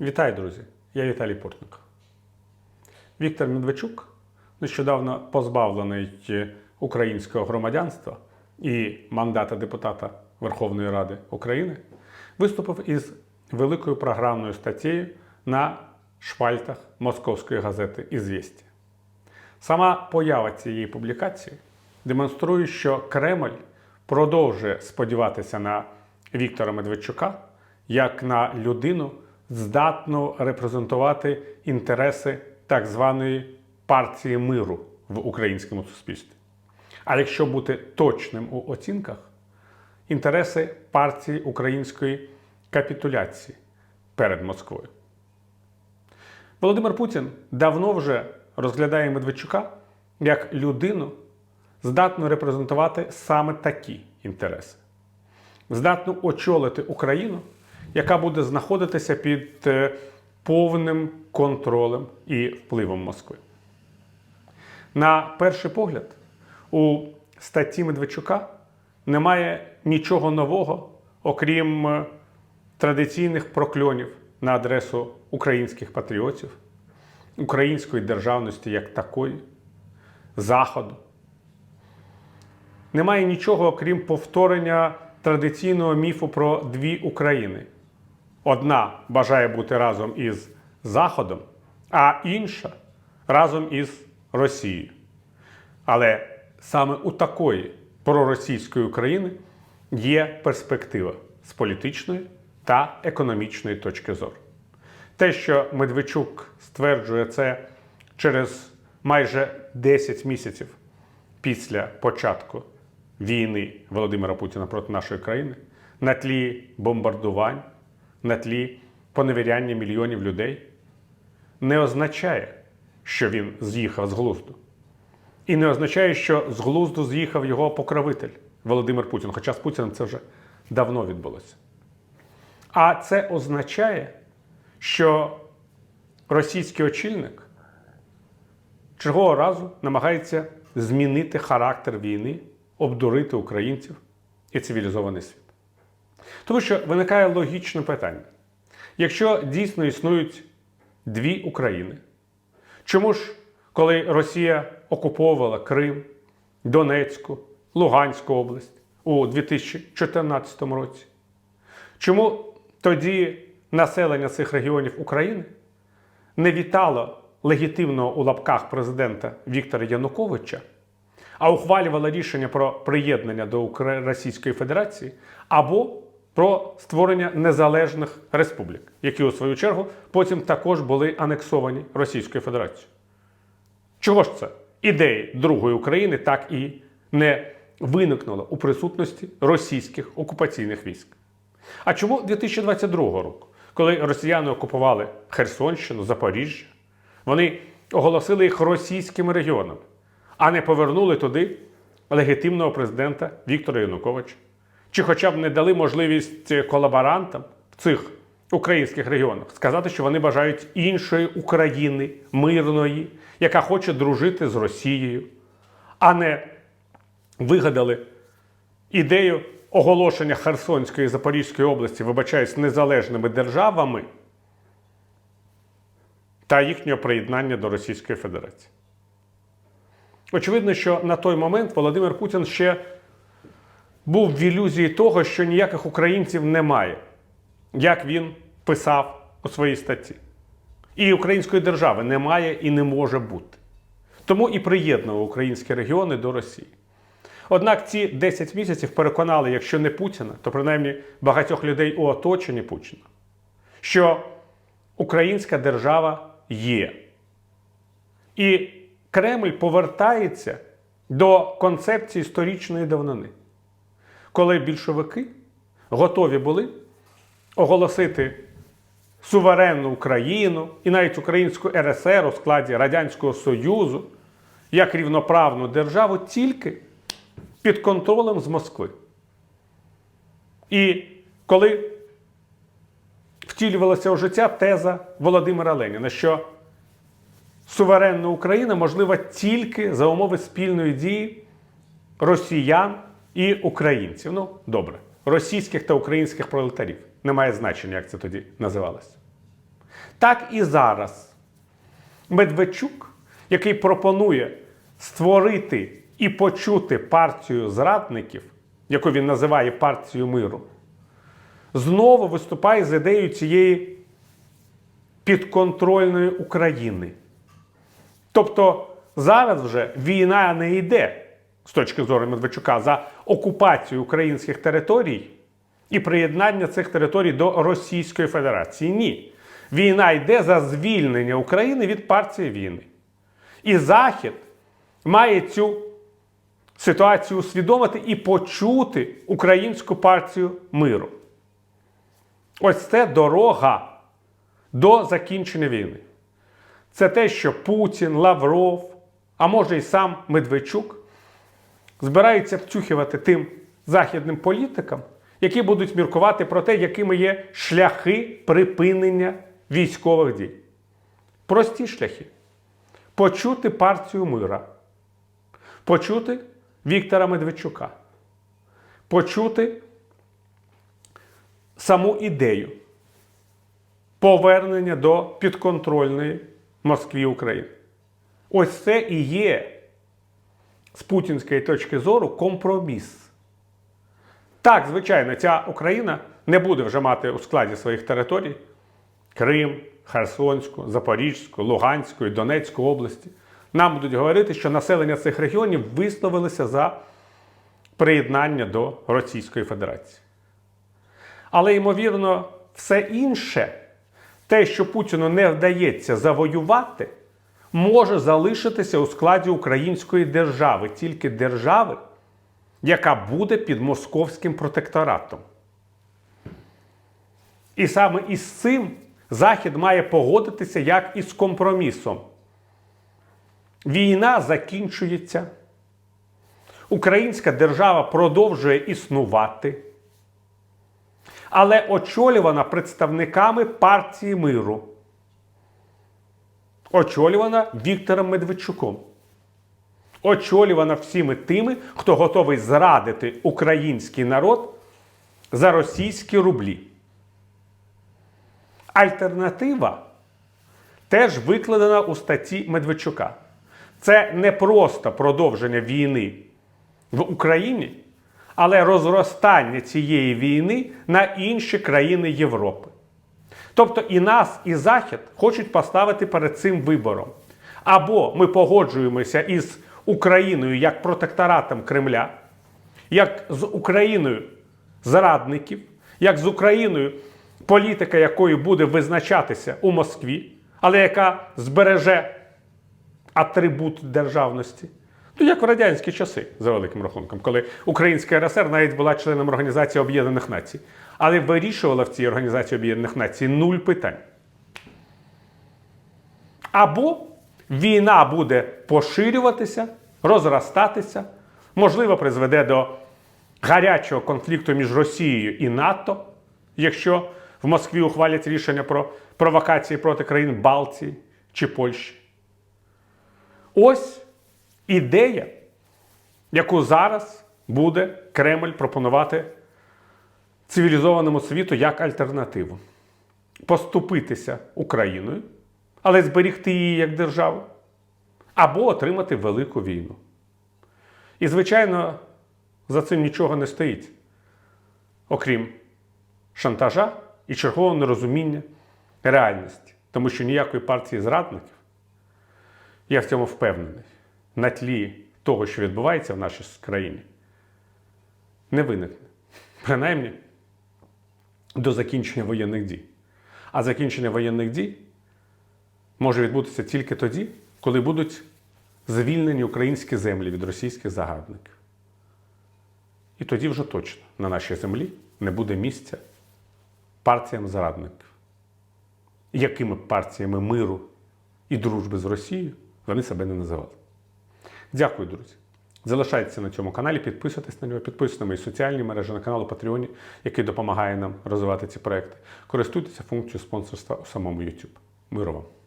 Вітаю, друзі! Я Віталій Портник. Віктор Медведчук, нещодавно позбавлений українського громадянства і мандата депутата Верховної Ради України, виступив із великою програмною статтєю на шпальтах московської газети «Ізвєстія». Сама поява цієї публікації демонструє, що Кремль продовжує сподіватися на Віктора Медведчука як на людину, здатну репрезентувати інтереси так званої партії миру в українському суспільстві. А якщо бути точним у оцінках, інтереси партії української капітуляції перед Москвою. Володимир Путін давно вже розглядає Медведчука як людину, здатну репрезентувати саме такі інтереси, здатну очолити Україну, яка буде знаходитися під е, повним контролем і впливом Москви. На перший погляд, у статті Медведчука немає нічого нового, окрім е, традиційних прокльонів на адресу українських патріотів, української державності як такої, Заходу. Немає нічого, окрім повторення традиційного міфу про дві України. Одна бажає бути разом із Заходом, а інша разом із Росією. Але саме у такої проросійської України є перспектива з політичної та економічної точки зору. Те, що Медведчук стверджує це через майже 10 місяців після початку війни Володимира Путіна проти нашої країни, на тлі бомбардувань, на тлі поневіряння мільйонів людей, не означає, що він з'їхав з глузду. І не означає, що з глузду з'їхав його покровитель Володимир Путін. Хоча з Путіним це вже давно відбулося. А це означає, що російський очільник чергового разу намагається змінити характер війни, обдурити українців і цивілізований світ. Тому що виникає логічне питання: якщо дійсно існують дві України, чому ж, коли Росія окуповувала Крим, Донецьку, Луганську область у 2014 році, чому тоді населення цих регіонів України не вітало легітимного у лапках президента Віктора Януковича, а ухвалювало рішення про приєднання до Російської Федерації або про створення незалежних республік, які у свою чергу потім також були анексовані Російською Федерацією. Чого ж це? Ідеї другої України так і не виникнуло у присутності російських окупаційних військ. А чому 2022 року, коли росіяни окупували Херсонщину, Запоріжжя, вони оголосили їх російськими регіонами, а не повернули туди легітимного президента Віктора Януковича? Чи хоча б не дали можливість колаборантам в цих українських регіонах сказати, що вони бажають іншої України, мирної, яка хоче дружити з Росією, а не вигадали ідею оголошення Херсонської і Запорізької області, вибачаюсь, незалежними державами та їхнього приєднання до Російської Федерації. Очевидно, що на той момент Володимир Путін ще був в ілюзії того, що ніяких українців немає, як він писав у своїй статті. І української держави немає і не може бути. Тому і приєднував українські регіони до Росії. Однак ці 10 місяців переконали, якщо не Путіна, то принаймні багатьох людей у оточенні Путіна, що українська держава є. І Кремль повертається до концепції історичної давнини, коли більшовики готові були оголосити суверенну Україну і навіть Українську РСР у складі Радянського Союзу як рівноправну державу тільки під контролем з Москви. І коли втілювалася у життя теза Володимира Леніна, що суверенна Україна можлива тільки за умови спільної дії росіян і українців. Ну, добре, російських та українських пролетарів. Немає значення, як це тоді називалося. Так і зараз Медведчук, який пропонує створити і почути партію зрадників, яку він називає партією миру, знову виступає з ідеєю цієї підконтрольної України. Тобто зараз вже війна не йде з точки зору Медведчука за окупацію українських територій і приєднання цих територій до Російської Федерації. Ні. Війна йде за звільнення України від партії війни. І Захід має цю ситуацію усвідомити і почути українську партію миру. Ось це дорога до закінчення війни. Це те, що Путін, Лавров, а може й сам Медведчук збираються втюхувати тим західним політикам, які будуть міркувати про те, якими є шляхи припинення військових дій. Прості шляхи. Почути партію мира, почути Віктора Медведчука, почути саму ідею повернення до підконтрольної Москві України. Ось це і є з путінської точки зору компроміс. Так, звичайно, ця Україна не буде вже мати у складі своїх територій Крим, Херсонську, Запорізьку, Луганську і Донецьку області. Нам будуть говорити, що населення цих регіонів висловилося за приєднання до Російської Федерації. Але, ймовірно, все інше, те, що Путіну не вдається завоювати, може залишитися у складі української держави, тільки держави, яка буде під московським протекторатом. І саме із цим Захід має погодитися як із компромісом. Війна закінчується. Українська держава продовжує існувати, але очолювана представниками партії миру, очолювана Віктором Медведчуком, очолювана всіми тими, хто готовий зрадити український народ за російські рублі. Альтернатива теж викладена у статті Медведчука. Це не просто продовження війни в Україні, але розростання цієї війни на інші країни Європи. Тобто і нас, і Захід хочуть поставити перед цим вибором. Або ми погоджуємося із Україною як протекторатом Кремля, як з Україною зрадників, як з Україною, політика якої буде визначатися у Москві, але яка збереже атрибут державності. Ну, як в радянські часи, за великим рахунком, коли Українська РСР навіть була членом Організації Об'єднаних Націй, але вирішувала в цій Організації Об'єднаних Націй нуль питань. Або війна буде поширюватися, розростатися, можливо, призведе до гарячого конфлікту між Росією і НАТО, якщо в Москві ухвалять рішення про провокації проти країн Балтії чи Польщі. Ось ідея, яку зараз буде Кремль пропонувати цивілізованому світу як альтернативу. Поступитися Україною, але зберігти її як державу, або отримати велику війну. І, звичайно, за цим нічого не стоїть, окрім шантажа і чергового нерозуміння реальності. Тому що ніякої партії зрадників, я в цьому впевнений, на тлі того, що відбувається в нашій країні, не виникне. Принаймні до закінчення воєнних дій. А закінчення воєнних дій може відбутися тільки тоді, коли будуть звільнені українські землі від російських загарбників. І тоді вже точно на нашій землі не буде місця партіям зарадників. Якими партіями миру і дружби з Росією вони себе не називали. Дякую, друзі. Залишайтеся на цьому каналі, підписуйтесь на нього, підписуйтесь на мої соціальні мережі, на канал у Патреоні, який допомагає нам розвивати ці проекти. Користуйтеся функцією спонсорства у самому YouTube. Миру вам!